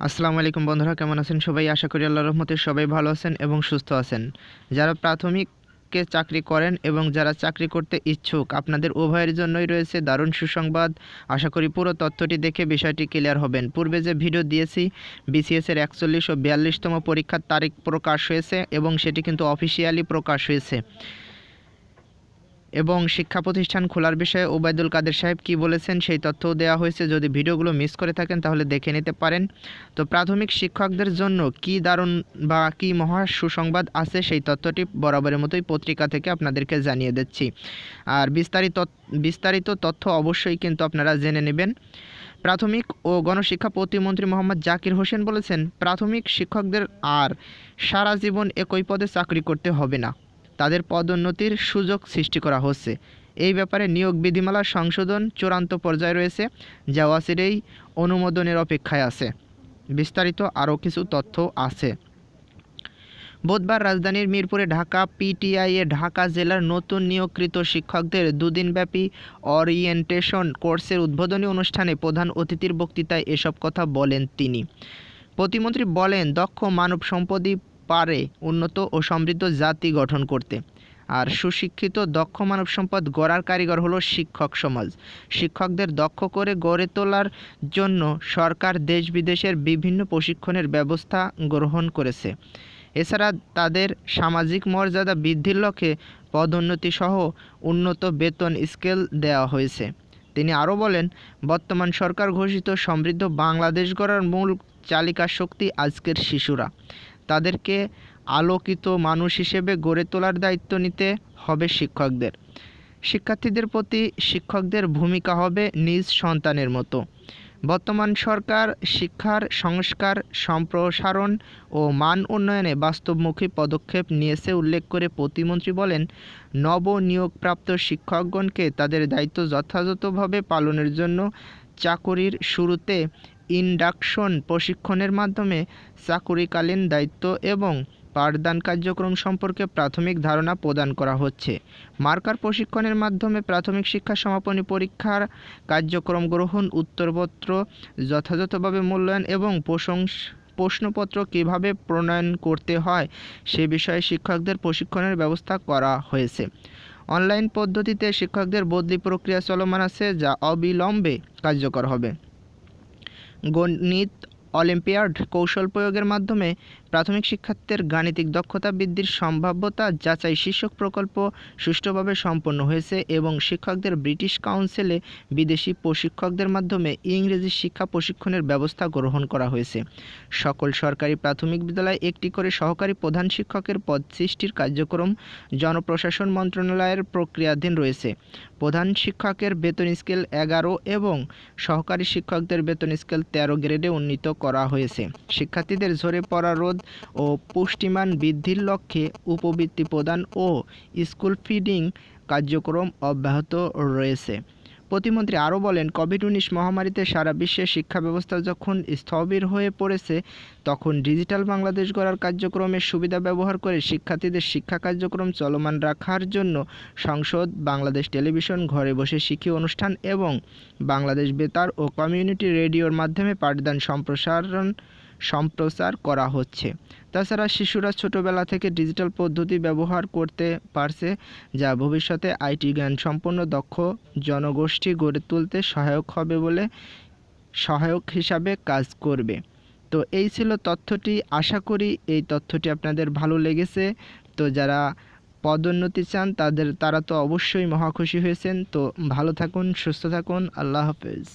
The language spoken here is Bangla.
আসসালামু আলাইকুম বন্ধুরা, কেমন আছেন সবাই? আশা করি আল্লাহর রহমতে সবাই ভালো আছেন এবং সুস্থ আছেন। যারা প্রাথমিককে চাকরি করেন এবং যারা চাকরি করতে ইচ্ছুক, আপনাদের উভয়ের জন্যই রয়েছে দারুণ সুসংবাদ। আশা করি পুরো তথ্যটি দেখে বিষয়টি ক্লিয়ার হবেন। পূর্বে যে ভিডিও দিয়েছি, বিসিএস এর একচল্লিশ ও বিয়াল্লিশতম পরীক্ষার তারিখ প্রকাশ হয়েছে এবং সেটি কিন্তু অফিসিয়ালি প্রকাশ হয়েছে। এবং শিক্ষা প্রতিষ্ঠান খোলার বিষয়ে ওবায়দুল কাদের সাহেব কি বলেছেন সেই তথ্যও দেওয়া হয়েছে। যদি ভিডিওগুলো মিস করে থাকেন তাহলে দেখে নিতে পারেন। তো প্রাথমিক শিক্ষকদের জন্য কি দারুণ বা কি মহা সুসংবাদ আছে সেই তথ্যটি বরাবরের মতোই পত্রিকা থেকে আপনাদেরকে জানিয়ে দিচ্ছি। আর বিস্তারিত বিস্তারিত তথ্য অবশ্যই কিন্তু আপনারা জেনে নেবেন। প্রাথমিক ও গণশিক্ষা প্রতিমন্ত্রী মোহাম্মদ জাকির হোসেন বলেছেন, প্রাথমিক শিক্ষকদের আর সারা জীবন একই পদে চাকরি করতে হবে না। তাদের পদোন্নতির সুযোগ সৃষ্টি করা হচ্ছে। এই ব্যাপারে নিয়োগ বিধিমালা সংশোধন চূড়ান্ত পর্যায়ে রয়েছে, যা ওয়াসিরেই অনুমোদনের অপেক্ষায় আছে। বিস্তারিত আরও কিছু তথ্য আছে। বুধবার রাজধানীর মিরপুরে ঢাকা পিটিআইয়ে ঢাকা জেলার নতুন নিয়োগকৃত শিক্ষকদের দুদিনব্যাপী অরিয়েন্টেশন কোর্সের উদ্বোধনী অনুষ্ঠানে প্রধান অতিথির বক্তৃতায় এসব কথা বলেন তিনি। প্রতিমন্ত্রী বলেন, দক্ষ মানব সম্পদই পারে উন্নত ও সমৃদ্ধ জাতি গঠন করতে। আর সুশিক্ষিত দক্ষ মানব সম্পদ গড়ার কারিগর হলো শিক্ষক সমাজ। শিক্ষকদের দক্ষ করে গড়ে তোলার জন্য সরকার দেশ বিদেশের বিভিন্ন প্রশিক্ষণের ব্যবস্থা গ্রহণ করেছে। এছাড়া তাদের সামাজিক মর্যাদা বৃদ্ধির লক্ষ্যে পদোন্নতি সহ উন্নত বেতন স্কেল দেওয়া হয়েছে। তিনি আরও বলেন, বর্তমান সরকার ঘোষিত সমৃদ্ধ বাংলাদেশ গড়ার মূল চালিকা শক্তি আজকের শিশুরা। তাদেরকে আলোকিত মানুষ হিসেবে গড়ে তোলার দায়িত্ব নিতে হবে শিক্ষকদের। শিক্ষার্থীদের প্রতি শিক্ষকদের ভূমিকা হবে নিজ সন্তানের মতো। বর্তমান সরকার শিক্ষার সংস্কার, সম্প্রসারণ ও মান উন্নয়নে বাস্তবমুখী পদক্ষেপ নিয়েছে উল্লেখ করে প্রতিমন্ত্রী বলেন, নবনিয়োগপ্রাপ্ত শিক্ষকগণকে তাদের দায়িত্ব যথাযথভাবে পালনের জন্য চাকরির শুরুতে ইন্ডাকশন প্রশিক্ষণের মাধ্যমে চাকুরিকালীন দায়িত্ব এবং পাঠদান কার্যক্রম সম্পর্কে প্রাথমিক ধারণা প্রদান করা হচ্ছে। মার্কার প্রশিক্ষণের মাধ্যমে প্রাথমিক শিক্ষা সমাপনী পরীক্ষার কার্যক্রম গ্রহণ, উত্তরপত্র যথাযথভাবে মূল্যায়ন এবং প্রশংস, প্রশ্নপত্র কীভাবে প্রণয়ন করতে হয় সে বিষয়ে শিক্ষকদের প্রশিক্ষণের ব্যবস্থা করা হয়েছে। অনলাইন পদ্ধতিতে শিক্ষকদের বদলি প্রক্রিয়া চলমান আছে যা অবিলম্বে কার্যকর হবে। गणित অলিম্পিয়াড কৌশল প্রয়োগের মাধ্যমে প্রাথমিক শিক্ষার্থীদের গাণিতিক দক্ষতা বৃদ্ধির সম্ভাব্যতা যাচাই শীর্ষক প্রকল্প সুষ্ঠুভাবে সম্পন্ন হয়েছে এবং শিক্ষকদের ব্রিটিশ কাউন্সিলে বিদেশি প্রশিক্ষকদের মাধ্যমে ইংরেজি শিক্ষা প্রশিক্ষণের ব্যবস্থা গ্রহণ করা হয়েছে। সকল সরকারি প্রাথমিক বিদ্যালয়ে একটি করে সহকারী প্রধান শিক্ষকের পদ সৃষ্টির কার্যক্রম জনপ্রশাসন মন্ত্রণালয়ের প্রক্রিয়াধীন রয়েছে। প্রধান শিক্ষকের বেতন স্কেল এগারো এবং সহকারী শিক্ষকদের বেতন স্কেল তেরো গ্রেডে উন্নীত করা হয়েছে। শিক্ষার্থীদের ঝরে পড়া রোধ ও পুষ্টিমান বৃদ্ধির লক্ষ্যে উপবৃত্তি প্রদান ও স্কুল ফিডিং কার্যক্রম অব্যাহত রয়েছে। প্রতিমন্ত্রী আরও বলেন কোভিড উনিশ মহামারীতে সারা বিশ্বের শিক্ষা ব্যবস্থা যখন স্থবির হয়ে পড়েছে, তখন ডিজিটাল বাংলাদেশ গড়ার কার্যক্রমের সুবিধা ব্যবহার করে শিক্ষার্থীদের শিক্ষা কার্যক্রম চলমান রাখার জন্য সংসদ, বাংলাদেশ টেলিভিশন, ঘরে বসে শিক্ষি অনুষ্ঠান এবং বাংলাদেশ বেতার ও কমিউনিটি রেডিওর মাধ্যমে পাঠদান সম্প্রসারণ সম্প্রচার করা হচ্ছে। তাছাড়া শিশুরা ছোটোবেলা থেকে ডিজিটাল পদ্ধতি ব্যবহার করতে পারছে, যা ভবিষ্যতে আইটি জ্ঞান সম্পন্ন, দক্ষ জনগোষ্ঠী গড়ে তুলতে সহায়ক হবে বলে সহায়ক হিসাবে কাজ করবে। তো এই ছিল তথ্যটি। আশা করি এই তথ্যটি আপনাদের ভালো লেগেছে। তো যারা পদোন্নতি চান, তাদের, তারা তো অবশ্যই মহাখুশি হয়েছেন। তো ভালো থাকুন, সুস্থ থাকুন। আল্লাহ হাফেজ।